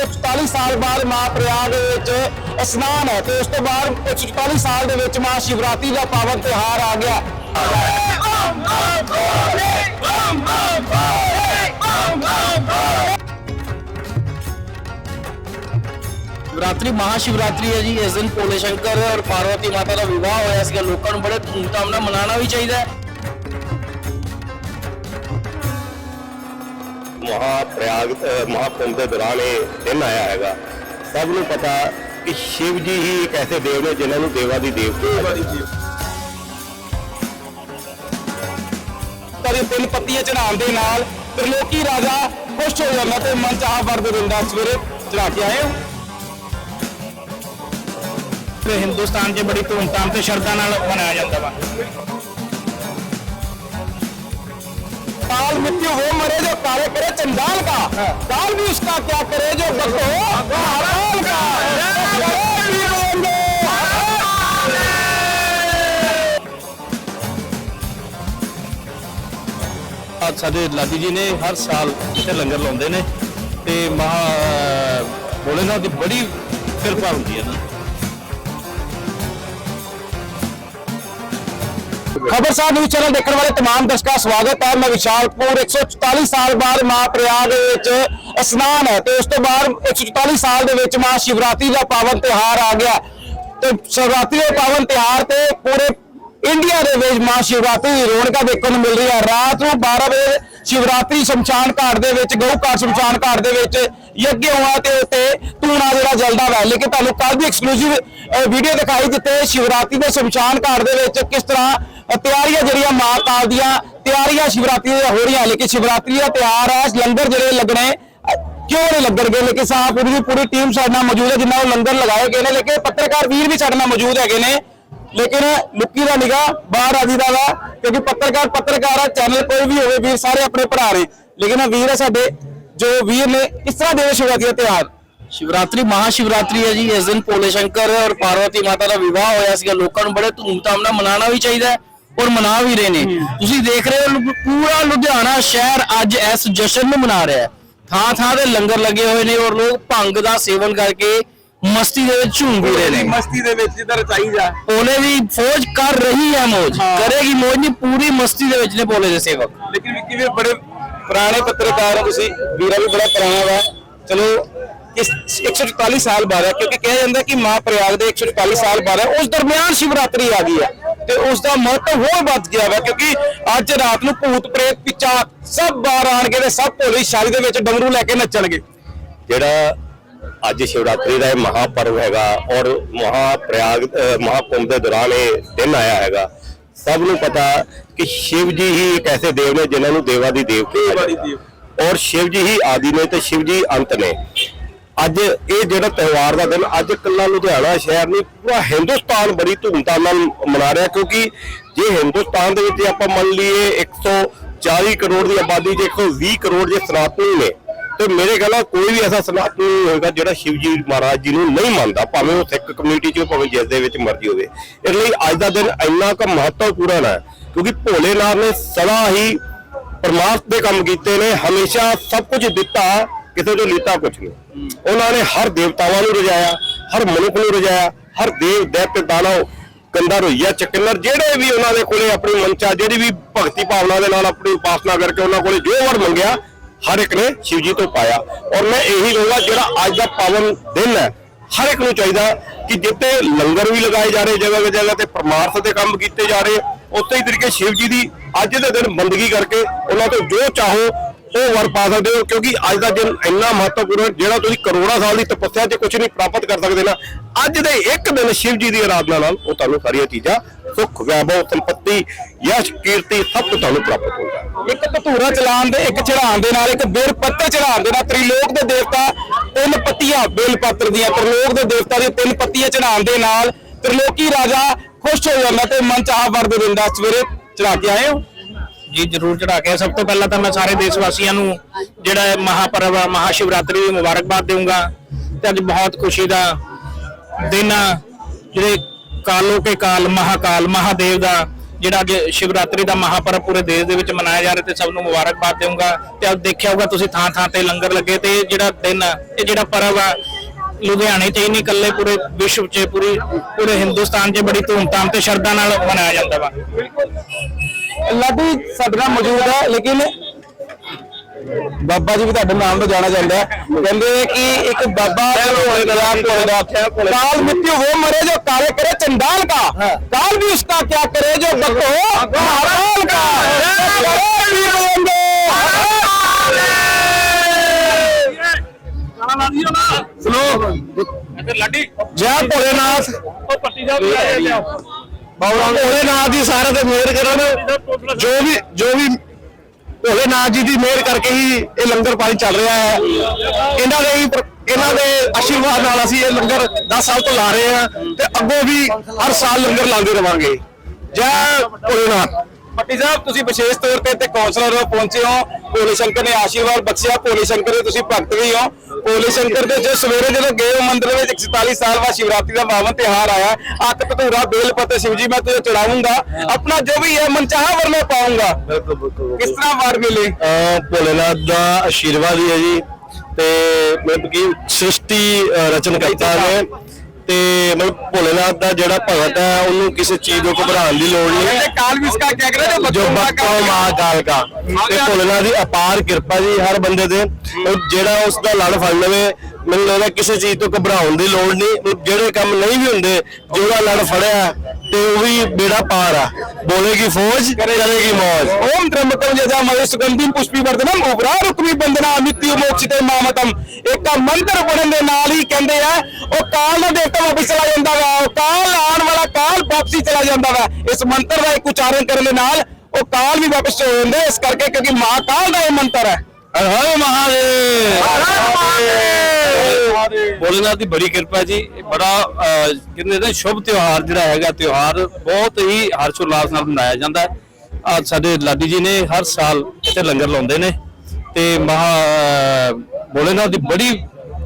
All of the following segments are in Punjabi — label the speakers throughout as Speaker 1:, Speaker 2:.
Speaker 1: 144 ਸਾਲ ਬਾਅਦ ਮਾਂ ਪ੍ਰਯਾਗ ਦੇ ਵਿੱਚ ਇਸ਼ਨਾਨ ਹੈ ਤੇ ਉਸ ਤੋਂ ਬਾਅਦ 144 ਸਾਲ ਦੇ ਵਿੱਚ ਮਾਂ ਸ਼ਿਵਰਾਤਰੀ ਦਾ ਪਾਵਨ ਤਿਉਹਾਰ ਆ ਗਿਆ। ਸ਼ਿਵਰਾਤਰੀ ਮਹਾਸ਼ਿਵਰਾਤਰੀ ਹੈ ਜੀ। ਇਸ ਦਿਨ ਭੋਲੇ ਸ਼ੰਕਰ ਔਰ ਪਾਰਵਤੀ ਮਾਤਾ ਦਾ ਵਿਵਾਹ ਹੋਇਆ ਸੀਗਾ। ਲੋਕਾਂ ਨੂੰ ਬੜੇ ਧੂਮਧਾਮ ਨਾਲ ਮਨਾਉਣਾ ਵੀ ਚਾਹੀਦਾ ਹੈ।
Speaker 2: ਮਹਾਪ੍ਰਯਾਗ ਅ, ਮਹਾਕੁੰਭ ਦੇ ਦੌਰਾਨ ਇਹ ਦਿਨ ਆਇਆ ਹੈਗਾ। ਸਭ ਨੂੰ ਪਤਾ ਕਿ ਸ਼ਿਵ ਜੀ ਹੀ ਇੱਕ ਐਸੇ ਦੇਵ ਨੇ ਜਿਨ੍ਹਾਂ ਨੂੰ ਦੇਵਾ ਦੀ ਦੇਵਤੇ
Speaker 1: ਕਦੇ ਤਿੰਨ ਪੱਤੀਆਂ ਚੜਾਉਣ ਦੇ ਨਾਲ ਤ੍ਰਿਲੋਕੀ ਰਾਜਾ ਖੁਸ਼ ਹੋ ਜਾਂਦਾ ਤੇ ਮਨ ਚਾਹ ਵਰਦ ਦਿੰਦਾ ਸਵੇਰੇ ਚੜਾ ਕੇ ਆਏ ਹੋ। ਤੇ ਹਿੰਦੁਸਤਾਨ 'ਚ ਬੜੀ ਧੂਮਧਾਮ ਤੇ ਸ਼ਰਧਾ ਨਾਲ ਮਨਾਇਆ ਜਾਂਦਾ ਵਾ। काल मृत्यु वो मरे जो कार्य करे चंडाल का काल भी उसका क्या करे जो भक्त हो हराम का जय वीर बंधु।
Speaker 3: ਅੱਜ ਸਾਡੇ ਲਾਡੀ ਜੀ ਨੇ ਹਰ ਸਾਲ ਇੱਥੇ ਲੰਗਰ ਲਾਉਂਦੇ ਨੇ ਤੇ ਮਹਾ ਭੋਲੇਨਾਥ ਦੀ ਬੜੀ ਕਿਰਪਾ ਹੁੰਦੀ ਹੈ ਨਾ
Speaker 1: ਖਬਰ ਸਾਹਿਬ ਨਿਊਜ਼ ਚੈਨਲ ਦੇਖਣ ਵਾਲੇ तमाम ਦਰਸ਼ਕਾਂ ਦਾ ਸਵਾਗਤ ਹੈ ਮੈਂ ਵਿਸ਼ਾਲਪੁਰ 144 ਸਾਲ ਬਾਅਦ ਮਾਂ ਪ੍ਰਯਾਗ ਦੇ ਵਿੱਚ ਇਸ਼ਨਾਨ ਹੈ ਤੇ ਉਸ ਤੋਂ ਬਾਅਦ 144 ਸਾਲ ਦੇ ਵਿੱਚ ਮਾਂ ਸ਼ਿਵਰਾਤਰੀ ਦਾ ਪਾਵਨ ਤਿਉਹਾਰ ਆ ਗਿਆ ਤੇ ਸ਼ਿਵਰਾਤਰੀ ਦੇ ਪਾਵਨ ਤਿਉਹਾਰ ਤੇ ਪੂਰੇ ਇੰਡੀਆ ਦੇ ਵਿੱਚ ਮਾਂ ਸ਼ਿਵਰਾਤਰੀ ਦੀ ਰੌਣਕਾਂ ਦੇਖਣ ਨੂੰ ਮਿਲ ਰਹੀ ਹੈ ਰਾਤ ਨੂੰ 12 ਵਜੇ ਸ਼ਿਵਰਾਤਰੀ ਸ਼ਮਸ਼ਾਨ ਘਾਟ ਦੇ ਵਿੱਚ ਗਊ ਘਾਟ ਸ਼ਮਸ਼ਾਨ ਘਾਟ ਦੇ ਵਿੱਚ ਯੱਗ ਹੋਆ ਤੇ ਉੱਤੇ ਧੂਣਾ ਜਿਹੜਾ ਜਲਦਾ ਵਾ ਲੇਕਿਨ ਤੁਹਾਨੂੰ ਕੱਲ ਦੀ ਐਕਸਕਲੂਸਿਵ ਵੀਡੀਓ ਦਿਖਾਈ ਜਿੱਥੇ ਸ਼ਿਵਰਾਤਰੀ ਦੇ ਸ਼ਮਸ਼ਾਨ ਘਾਟ ਦੇ ਵਿੱਚ ਕਿਸ ਤਰ੍ਹਾਂ ਅ, ਤਿਆਰੀਆਂ ਜਿਹੜੀਆਂ ਮਾਂ ਕਾਲ ਦੀਆਂ, ਤਿਆਰੀਆਂ ਸ਼ਿਵਰਾਤਰੀ ਦੀਆਂ ਹੋ ਰਹੀਆਂ, ਲੇਕਿਨ ਸ਼ਿਵਰਾਤਰੀ ਦਾ ਤਿਉਹਾਰ ਹੈ, ਲੰਗਰ ਜਿਹੜੇ ਲੱਗਣੇ ਕਿਉਂ ਨਹੀਂ ਲੱਗਣਗੇ? ਲੇਕਿਨ ਸਾਹ ਪੂਰੀ ਦੀ ਪੂਰੀ ਟੀਮ ਸਾਡੇ ਨਾਲ ਮੌਜੂਦ ਹੈ, ਜਿੰਨਾ ਉਹ ਲੰਗਰ ਲਗਾਏ ਗਏ ਨੇ, ਲੇਕਿਨ ਪੱਤਰਕਾਰ ਵੀਰ ਵੀ ਸਾਡੇ ਨਾਲ ਮੌਜੂਦ ਹੈਗੇ ਨੇ। ਲੇਕਿਨ ਲੁੱਕੀ ਦਾ ਨਿਗਾਹ ਬਾਹਰ ਆਦੀ ਦਾ ਵਾ, ਕਿਉਂਕਿ ਪੱਤਰਕਾਰ ਪੱਤਰਕਾਰ ਆ ਚੈਨਲ ਕੋਈ ਵੀ ਹੋਵੇ, ਵੀਰ ਸਾਰੇ ਆਪਣੇ ਭਰਾ ਨੇ। ਲੇਕਿਨ ਇਹ ਵੀਰ ਹੈ ਸਾਡੇ, ਜੋ ਵੀਰ ਨੇ ਕਿਸ ਤਰ੍ਹਾਂ ਦੇ ਸ਼ਿਵਰਾਤਰੀ ਦਾ ਤਿਉਹਾਰ। ਸ਼ਿਵਰਾਤਰੀ ਮਹਾ ਸ਼ਿਵਰਾਤਰੀ ਹੈ ਜੀ, ਇਸ ਦਿਨ ਭੋਲੇ ਸ਼ੰਕਰ ਔਰ ਪਾਰਵਤੀ ਮਾਤਾ ਦਾ ਵਿਵਾਹ ਹੋਇਆ ਸੀਗਾ। ਲੋਕਾਂ ਨੂੰ ਬੜੇ ਧੂਮਧਾਮ ਨਾਲ ਮਨਾਉਣਾ ਵੀ ਚਾਹੀਦਾ ਹੈ। ਔਰ ਮਨਾ ਵੀ ਰਹੇ ਨੇ। ਤੁਸੀਂ ਦੇਖ ਰਹੇ ਹੋ ਲੁ- ਪੂਰਾ ਲੁਧਿਆਣਾ ਸ਼ਹਿਰ ਅੱਜ ਇਸ ਜਸ਼ਨ ਨੂੰ ਮਨਾ ਰਿਹਾ ਹੈ। ਥਾਂ ਥਾਂ ਤੇ ਲੰਗਰ ਲੱਗੇ ਹੋਏ ਨੇ ਔਰ ਲੋਕ ਭੰਗ ਦਾ ਸੇਵਨ ਕਰਕੇ ਮਸਤੀ ਦੇ ਵਿੱਚ ਝੂਮ ਵੀ ਰਹੇ ਨੇ
Speaker 3: ਮਸਤੀ ਦੇ ਵਿੱਚ ਜਿੱਧਰ ਚਾਹੀਦਾ
Speaker 1: ਪੋਲੇ ਦੀ ਫੌਜ ਕਰ ਰਹੀ ਹੈ ਮੌਜ। ਕਰੇਗੀ ਮੌਜ ਨਹੀਂ ਪੂਰੀ ਮਸਤੀ ਦੇ ਵਿੱਚ ਨੇ ਪੋਲੇ ਦੇ ਸੇਵਕ।
Speaker 3: ਲੇਕਿਨ ਵੀ ਕਿਵੇਂ ਬੜੇ
Speaker 1: ਪੁਰਾਣੇ ਪੱਤਰਕਾਰ ਹੋ ਤੁਸੀਂ। ਵੀਰਾ ਵੀ ਬੜਾ ਪੁਰਾਣਾ ਵਾ। ਚਲੋ ਇਸ 144 ਸਾਲ ਬਾਅਦ ਹੈ। ਕਿਉਂਕਿ ਕਿਹਾ ਜਾਂਦਾ ਕਿ ਮਾਂ ਪ੍ਰਯਾਗ ਦੇ 144 ਸਾਲ ਬਾਅਦ ਹੈ। ਉਸ ਦਰਮਿਆਨ ਸ਼ਿਵਰਾਤਰੀ ਆ ਗਈ ਹੈ। ਤੇ ਉਸ ਦਾ ਮਹੱਤਵ ਹੋਰ ਵੱਧ ਗਿਆ ਵਾ ਕਿਉਂਕਿ ਅੱਜ ਰਾਤ ਨੂੰ ਭੂਤ ਪ੍ਰੇਤ ਪਿੱਛਾ ਸਭ ਬਾਹਰ ਆਣਗੇ ਤੇ ਸਭ ਭੋਲੀ ਸ਼ਾਲੀ ਦੇ ਵਿੱਚ ਡਮਰੂ ਲੈ ਕੇ ਨੱਚਣਗੇ।
Speaker 2: ਜਿਹੜਾ ਅੱਜ ਸ਼ਿਵਰਾਤਰੀ ਦਾ ਇਹ ਮਹਾਪਰਵ ਹੈਗਾ ਔਰ ਮਹਾਪ੍ਰਯਾਗ ਮਹਾਕੁੰਭ ਦੇ ਦੌਰਾਨ ਇਹ ਦਿਨ ਆਇਆ ਹੈਗਾ ਸਭ ਨੂੰ ਪਤਾ ਕਿ ਸ਼ਿਵ ਜੀ ਹੀ ਇੱਕ ਐਸੇ ਦੇਵ ਨੇ ਜਿਨ੍ਹਾਂ ਨੂੰ ਦੇਵਾ ਦੀ
Speaker 3: ਦੇਵਾ ਦੀ
Speaker 2: ਹੈਗੇ। ਔਰ ਸ਼ਿਵ ਜੀ ਹੀ ਆਦਿ ਨੇ ਤੇ ਸ਼ਿਵ ਜੀ ਅੰਤ ਨੇ। ਅੱਜ ਇਹ ਜਿਹੜਾ ਤਿਉਹਾਰ ਦਾ ਦਿਨ, ਅੱਜ ਇਕੱਲਾ ਲੁਧਿਆਣਾ ਸ਼ਹਿਰ ਨਹੀਂ, ਪੂਰਾ ਹਿੰਦੁਸਤਾਨ ਬੜੀ ਧੂਮਧਾਮ ਨਾਲ ਮਨਾ ਰਿਹਾ, ਕਿਉਂਕਿ ਜੇ ਹਿੰਦੁਸਤਾਨ ਦੇ ਵਿੱਚ ਆਪਾਂ ਮੰਨ ਲਈਏ 140 ਕਰੋੜ ਦੀ ਆਬਾਦੀ 'ਚ 120 ਕਰੋੜ ਜੇ ਸਨਾਤਨੀ ਨੇ, ਤੇ ਮੇਰੇ ਖਿਆਲ ਕੋਈ ਵੀ ਐਸਾ ਸਨਾਤਨੀ ਨਹੀਂ ਹੋਏਗਾ ਜਿਹੜਾ ਸ਼ਿਵ ਜੀ ਮਹਾਰਾਜ ਜੀ ਨੂੰ ਨਹੀਂ ਮੰਨਦਾ, ਭਾਵੇਂ ਉਹ ਸਿੱਖ ਕਮਿਊਨਿਟੀ 'ਚ ਭਾਵੇਂ ਜਿਸ ਦੇ ਵਿੱਚ ਮਰਜ਼ੀ ਹੋਵੇ। ਇਸ ਲਈ ਅੱਜ ਦਾ ਦਿਨ ਇੰਨਾ ਕੁ ਮਹੱਤਵਪੂਰਨ ਹੈ, ਕਿਉਂਕਿ ਭੋਲੇਨਾਥ ਨੇ ਸਦਾ ਹੀ ਪਰਮਾਰਥ ਦੇ ਕੰਮ ਕੀਤੇ ਨੇ, ਹਮੇਸ਼ਾ ਸਭ ਕੁਝ ਦਿੱਤਾ ਕਿਸੇ ਤੋਂ ਲੀਤਾ ਕੁਝ ਨਹੀਂ। ਉਹਨਾਂ ਨੇ ਹਰ ਦੇਵਤਾਵਾਂ ਨੂੰ ਰਜਾਇਆ, ਹਰ ਮਨੁੱਖ ਨੂੰ ਰਜਾਇਆ, ਹਰ ਦੇਵ ਦੈਤ ਦਾਨਵ ਕੰਦਾ ਰੋਈਆ, ਚੱਕਨਰ ਜਿਹੜੇ ਵੀ ਉਹਨਾਂ ਦੇ ਕੋਲੇ ਆਪਣੀ ਮਨਚਾ, ਜਿਹੜੀ ਵੀ ਭਗਤੀ ਭਾਵਨਾ ਦੇ ਨਾਲ ਆਪਣੀ ਉਪਾਸਨਾ ਕਰਕੇ ਉਹਨਾਂ ਕੋਲੇ ਜੋ ਵਰ ਮੰਗਿਆ, ਹਰ ਇੱਕ ਨੇ ਸ਼ਿਵ ਜੀ ਤੋਂ ਪਾਇਆ। ਔਰ ਮੈਂ ਇਹੀ ਕਹੂੰਗਾ, ਜਿਹੜਾ ਅੱਜ ਦਾ ਪਾਵਨ ਦਿਨ ਹੈ, ਹਰ ਇੱਕ ਨੂੰ ਚਾਹੀਦਾ ਕਿ ਜਿੱਤੇ ਲੰਗਰ ਵੀ ਲਗਾਏ ਜਾ ਰਹੇ, ਜਗ੍ਹਾ ਜਗ੍ਹਾ ਤੇ ਪਰਮਾਰਥ ਦੇ ਕੰਮ ਕੀਤੇ ਜਾ ਰਹੇ, ਉਸੇ ਹੀ ਤਰੀਕੇ ਸ਼ਿਵ ਜੀ ਦੀ ਅੱਜ ਦੇ ਦਿਨ ਬੰਦਗੀ ਕਰਕੇ ਉਹਨਾਂ ਤੋਂ ਜੋ ਚਾਹੋ ਉਹ ਵਰ ਪਾ ਸਕਦੇ ਹੋ, ਕਿਉਂਕਿ ਅੱਜ ਦਾ ਦਿਨ ਇੰਨਾ ਮਹੱਤਵਪੂਰਨ ਜਿਹੜਾ ਤੁਸੀਂ ਕਰੋੜਾਂ ਸਾਲ ਦੀ ਤਪੱਸਿਆ 'ਚ ਕੁਝ ਨਹੀਂ ਪ੍ਰਾਪਤ ਕਰ ਸਕਦੇ ਨਾ। ਅੱਜ ਦੇ ਇੱਕ ਦਿਨ ਸ਼ਿਵ ਜੀ ਦੀ ਆਰਾਧਨਾ ਨਾਲ ਉਹ ਤੁਹਾਨੂੰ ਸਾਰੀਆਂ ਚੀਜ਼ਾਂ ਸੁੱਖ, ਵੈਭਵ, ਸੰਪਤੀ, ਯਸ਼, ਕੀਰਤੀ ਸਭ ਕੁਝ ਤੁਹਾਨੂੰ ਪ੍ਰਾਪਤ ਹੁੰਦਾ
Speaker 1: ਇੱਕ ਧਤੂਰਾ ਚਲਾਉਣ ਦੇ, ਇੱਕ ਚੜਾਉਣ ਦੇ ਨਾਲ, ਇੱਕ ਬੇਲ ਪੱਤਰ ਚੜਾਉਣ ਦੇ ਨਾਲ ਤ੍ਰਿਲੋਕ ਦੇ ਦੇਵਤਾ ਤਿੰਨ ਪੱਤੀਆਂ ਬੇਲ ਪੱਤਰ ਦੀਆਂ, ਤ੍ਰਿਲੋਕ ਦੇ ਦੇਵਤਾ ਦੀਆਂ ਤਿੰਨ ਪੱਤੀਆਂ ਚੜਾਉਣ ਦੇ ਨਾਲ ਤ੍ਰਿਲੋਕੀ ਰਾਜਾ ਖੁਸ਼ ਹੋ ਜਾਂਦਾ ਤੇ ਮਨ ਚਾਹ ਵਰਦ ਦਿੰਦਾ ਸਵੇਰੇ ਚੜਾ ਕੇ ਆਏ ਹੋ।
Speaker 4: ਜੀ ਜਰੂਰ ਚੜਾ ਕੇ ਸਭ ਤੋਂ ਪਹਿਲਾਂ ਤਾਂ ਮੈਂ ਸਾਰੇ ਦੇਸ਼ ਵਾਸੀਆਂ ਨੂੰ ਜਿਹੜਾ ਇਹ ਮਹਾਪਰਵ ਆ, ਮਹਾਸ਼ਿਵਰਾਤਰੀ ਦੀ ਮੁਬਾਰਕਬਾਦ ਦੇਵਾਂਗਾ ਤੇ ਅੱਜ ਬਹੁਤ ਖੁਸ਼ੀ ਦਾ ਦਿਨ ਆ ਜਿਹੜੇ ਕਾਲੋ ਕੇ ਕਾਲ ਮਹਾਕਾਲ ਮਹਾਦੇਵ ਦਾ ਜਿਹੜਾ ਅੱਜ ਸ਼ਿਵਰਾਤਰੀ ਦਾ ਮਹਾਪਰਵ ਪੂਰੇ ਦੇਸ਼ ਦੇ ਵਿੱਚ ਮਨਾਇਆ ਜਾ ਰਿਹਾ ਤੇ ਸਭ ਨੂੰ ਮੁਬਾਰਕਬਾਦ ਦੇਵਾਂਗਾ ਤੇ ਅੱਜ ਦੇਖਿਆ ਹੋਊਗਾ ਤੁਸੀਂ ਥਾਂ ਥਾਂ ਤੇ ਲੰਗਰ ਲੱਗੇ ਤੇ ਇਹ ਜਿਹੜਾ ਦਿਨ ਆ, ਇਹ ਜਿਹੜਾ ਪਰਵ ਆ ਲੁਧਿਆਣੇ 'ਚ ਹੀ ਨਹੀਂ ਇਕੱਲੇ ਪੂਰੇ ਵਿਸ਼ਵ 'ਚ ਪੂਰੀ ਪੂਰੇ ਹਿੰਦੁਸਤਾਨ 'ਚ ਬੜੀ ਧੂਮਧਾਮ ਤੇ ਸ਼ਰਧਾ ਨਾਲ ਮਨਾਇਆ ਜਾਂਦਾ ਵਾ।
Speaker 1: ਲਾਡੀ ਸਾਡੇ ਨਾਲ ਮੌਜੂਦ ਹੈ ਲੇਕਿਨ ਬਾਬਾ ਜੀ ਵੀ ਤੁਹਾਡੇ ਨਾਮ ਤੋਂ ਜਾਣਿਆ ਜਾਂਦਾ ਹੈ ਕਹਿੰਦੇ ਕਿ ਇੱਕ ਬਾਬਾ ਭੋਲੇ ਦਾ ਭੋਲੇ ਦਾ ਕਾਲ ਮਿੱਟੀ ਹੋ ਮਰੇ ਜੋ ਕਾਲੇ ਕਰੇ ਚੰਡਾਲ ਕਾ ਕਾਲ ਵੀ ਉਸਕਾ ਕਿਆ ਕਰੇ ਜੋ ਬਤੋ ਕਾਲ ਕਾ
Speaker 4: ਸਲੋ
Speaker 1: ਜੈ ਭੋਲੇਨਾਥ
Speaker 4: ਉਹ ਪੱਟੀ ਜਾ
Speaker 1: ਬਾਬਾ ਭੋਲੇਨਾਥ ਦੀ ਸਾਰਿਆਂ ਤੇ ਮਿਹਰ ਕਰਨ ਜੋ ਵੀ ਜੋ ਵੀ ਭੋਲੇਨਾਥ ਜੀ ਦੀ ਮਿਹਰ ਕਰਕੇ ਹੀ ਇਹ ਲੰਗਰ ਪਾਣੀ ਚੱਲ ਰਿਹਾ ਹੈ। ਇਹਨਾਂ ਦੇ ਹੀ ਇਹਨਾਂ ਦੇ ਆਸ਼ੀਰਵਾਦ ਨਾਲ ਅਸੀਂ ਇਹ ਲੰਗਰ 10 ਸਾਲ ਤੋਂ ਲਾ ਰਹੇ ਹਾਂ ਤੇ ਅੱਗੋਂ ਵੀ ਹਰ ਸਾਲ ਲੰਗਰ ਲਾਉਂਦੇ ਰਵਾਂਗੇ। ਜੈ ਭੋਲੇਨਾਥ ਪੱਟੀ ਸਾਹਿਬ ਤੁਸੀਂ ਵਿਸ਼ੇਸ਼ ਤੌਰ ਤੇ ਤੇ ਕੌਂਸਲਰ ਹੋ ਪਹੁੰਚੇ ਹੋ। ਭੋਲੇ ਸ਼ੰਕਰ ਨੇ ਆਸ਼ੀਰਵਾਦ ਬਖਸ਼ਿਆ। ਭੋਲੇ ਸ਼ੰਕਰ ਦੇ ਤੁਸੀਂ ਭਗਤ ਵੀ ਹੋ। ਭੋਲੇ ਸ਼ੰਕਰ ਦੇ ਜੋ ਸਵੇਰੇ ਜਦੋਂ ਗਏ ਹੋ ਮੰਦਿਰ ਵਿੱਚ 144 ਸਾਲ ਬਾਅਦ ਸ਼ਿਵਰਾਤਰੀ ਦਾ ਪਾਵਨ ਤਿਹਾਰ ਆਇਆ। ਅੱਕ ਧਤੂਰਾ ਬੇਲ ਪੱਤੇ ਸ਼ਿਵ ਜੀ ਮੈਂ ਤੁਝੇ ਚੜਾਉਂਗਾ। ਆਪਣਾ ਜੋ ਵੀ ਹੈ ਮਨਚਾਹਾ ਵਰ ਮੈਂ ਪਾਉਂਗਾ। ਕਿਸ ਤਰ੍ਹਾਂ ਵਾਰ ਮਿਲੇ?
Speaker 2: ਭੋਲੇਨਾਥ ਦਾ ਆਸ਼ੀਰਵਾਦ ਹੀ ਹੈ ਜੀ। ਤੇ ਮਤਲਬ ਕਿ ਸ੍ਰਿਸ਼ਟੀ ਰਚਨ ਕਰਤਾ ਨੇ ਤੇ ਮਤਲਬ ਭੋਲੇਨਾਥ ਦਾ ਜਿਹੜਾ ਭਗਤ ਹੈ ਉਹਨੂੰ ਕਿਸੇ ਚੀਜ਼ ਤੋਂ ਘਬਰਾਉਣ ਦੀ ਲੋੜ ਨਹੀਂ
Speaker 1: ਕਹਿੰਦੇ ਕਾਲ ਵੀ ਇਸਕਾ ਕਿਆ ਕਰੇ ਜੋ ਬੱਚੋं
Speaker 2: ਬੱਤੋਂ ਮਹਾਕਾਲ ਕਾ। ਤੇ ਭੋਲੇਨਾਥ ਦੀ ਅਪਾਰ ਕਿਰਪਾ ਜੀ ਹਰ ਬੰਦੇ ਤੇ। ਉਹ ਜਿਹੜਾ ਉਸ ਦਾ ਲੜ ਫੜ ਲਵੇ ਮੈਨੂੰ ਲੱਗਦਾ ਕਿਸੇ ਚੀਜ਼ ਤੋਂ ਘਬਰਾਉਣ ਦੀ ਲੋੜ ਨਹੀਂ। ਜਿਹੜੇ ਕੰਮ ਨਹੀਂ ਵੀ ਹੁੰਦੇ ਜਿਹੜਾ ਲੜ ਫੜਿਆ ਤੇ ਉਹ ਵੀ ਬੇੜਾ ਪਾਰ ਆ। ਬੋਲੇਗੀ ਫੌਜ, ਕਰੇਗੀ ਮੌਜ।
Speaker 1: ఓం త్రంబకం జజామయ ਸੁਗੰਧਿਮ ਪੁਸ਼ਪੀ ਵਰਧਨਮ ਉਬਰਾ ਰੁਕਮੀ ਬੰਦਨਾ ਮਿੱਤੀ ਮੋਕਸ਼ਿਤੇ ਮਾਮਤਮ ਇੱਕ ਆਹ ਮੰਤਰ ਪੜਨ ਦੇ ਨਾਲ ਹੀ ਕਹਿੰਦੇ ਆ, ਉਹ ਕਾਲ ਦਾ ਦੇਵਤਾ ਵਾਪਸ ਚਲਾ ਜਾਂਦਾ ਵਾ, ਉਹ ਕਾਲ ਆਉਣ ਵਾਲਾ ਕਾਲ ਵਾਪਸੀ ਚਲਾ ਜਾਂਦਾ ਵਾ। ਇਸ ਮੰਤਰ ਦਾ ਇੱਕ ਉਚਾਰਨ ਕਰਨ ਦੇ ਨਾਲ ਉਹ ਕਾਲ ਵੀ ਵਾਪਸ ਚਲੇ ਜਾਂਦੇ ਇਸ ਕਰਕੇ ਕਿਉਂਕਿ ਮਾਂ ਕਾਲ ਦਾ ਇਹ ਮੰਤਰ ਹੈ।
Speaker 3: ਹਰ ਹਰ ਮਹਾਦੇਵ। ਭੋਲੇਨਾਥ ਦੀ ਬੜੀ ਕਿਰਪਾ ਜੀ। ਇਹ ਬੜਾ ਕਹਿੰਦੇ ਨੇ ਸ਼ੁਭ ਤਿਉਹਾਰ ਜਿਹੜਾ ਹੈਗਾ ਤਿਉਹਾਰ ਬਹੁਤ ਹੀ ਹਰਸ਼ੋਲਾਸ ਨਾਲ ਮਨਾਇਆ ਜਾਂਦਾ ਹੈ। ਅੱਜ ਸਾਡੇ ਲਾਡੀ ਜੀ ਨੇ ਹਰ ਸਾਲ ਇੱਥੇ ਲੰਗਰ ਲਾਉਂਦੇ ਨੇ ਤੇ ਮਹਾ ਭੋਲੇਨਾਥ ਦੀ ਬੜੀ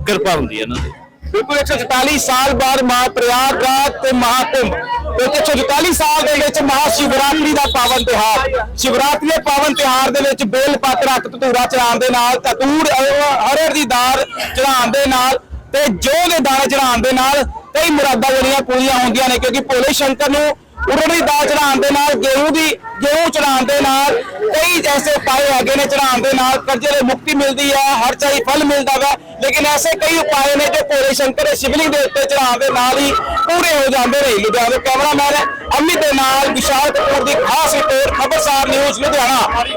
Speaker 3: ਕਿਰਪਾ ਹੁੰਦੀ ਹੈ ਇਹਨਾਂ ਦੀ
Speaker 1: ਬਿਲਕੁਲ 144 ਸਾਲ ਬਾਅਦ ਮਹਾਪ੍ਰਯਾਗ ਦਾ ਤੇ ਮਹਾਕੁੰਭ। ਤੇ 144 ਸਾਲ ਦੇ ਵਿੱਚ ਮਹਾਸ਼ਿਵਰਾਤਰੀ ਦਾ ਪਾਵਨ ਤਿਹਾਰ ਸ਼ਿਵਰਾਤਰੀ ਦੇ ਪਾਵਨ ਤਿਹਾਰ ਦੇ ਵਿੱਚ ਬੇਲ ਪੱਤਰ ਰੱਖ ਧਤੂਰਾ ਚੜਾਉਣ ਦੇ ਨਾਲ ਧਤੂਰ ਹਰੜ ਦੀ ਦਾਲ ਚੜਾਉਣ ਦੇ ਨਾਲ ਤੇ ਜੋ ਦੇ ਦਾਣੇ ਚੜਾਉਣ ਦੇ ਨਾਲ ਕਈ ਮੁਰਾਦਾਂ ਜਿਹੜੀਆਂ ਪੂਰੀਆਂ ਹੁੰਦੀਆਂ ਨੇ ਕਿਉਂਕਿ ਭੋਲੇ ਸ਼ੰਕਰ ਨੂੰ ਉਰੜ ਦਾਲ ਚੜਾਉਣ ਦੇ ਨਾਲ, ਗੇਹੂੰ ਦੀ, ਗੇਹੂੰ ਚੜਾਉਣ ਦੇ ਨਾਲ, ਕਈ ਐਸੇ ਉਪਾਏ ਹੈਗੇ ਨੇ ਚੜਾਉਣ ਦੇ ਨਾਲ, ਕਰਜ਼ੇ ਦੀ ਮੁਕਤੀ ਮਿਲਦੀ ਹੈ, ਹਰ ਚਾਹੀ ਫਲ ਮਿਲਦਾ ਵਾ, ਲੇਕਿਨ ਐਸੇ ਕਈ ਉਪਾਏ ਨੇ ਜੋ ਭੋਲੇ ਸ਼ੰਕਰ ਸ਼ਿਵਲਿੰਗ ਦੇ ਉੱਤੇ ਚੜਾਉਣ ਦੇ ਨਾਲ ਹੀ ਪੂਰੇ ਹੋ ਜਾਂਦੇ ਨੇ। ਲੁਧਿਆਣਾ ਕੈਮਰਾਮੈਨ ਅਮਿਤ ਦੇ ਨਾਲ ਵਿਸ਼ਾਲ ਕਪੂਰ ਦੀ ਖਾਸ ਰਿਪੋਰਟ, ਖਬਰਸਾਰ ਨਿਊਜ਼, ਲੁਧਿਆਣਾ।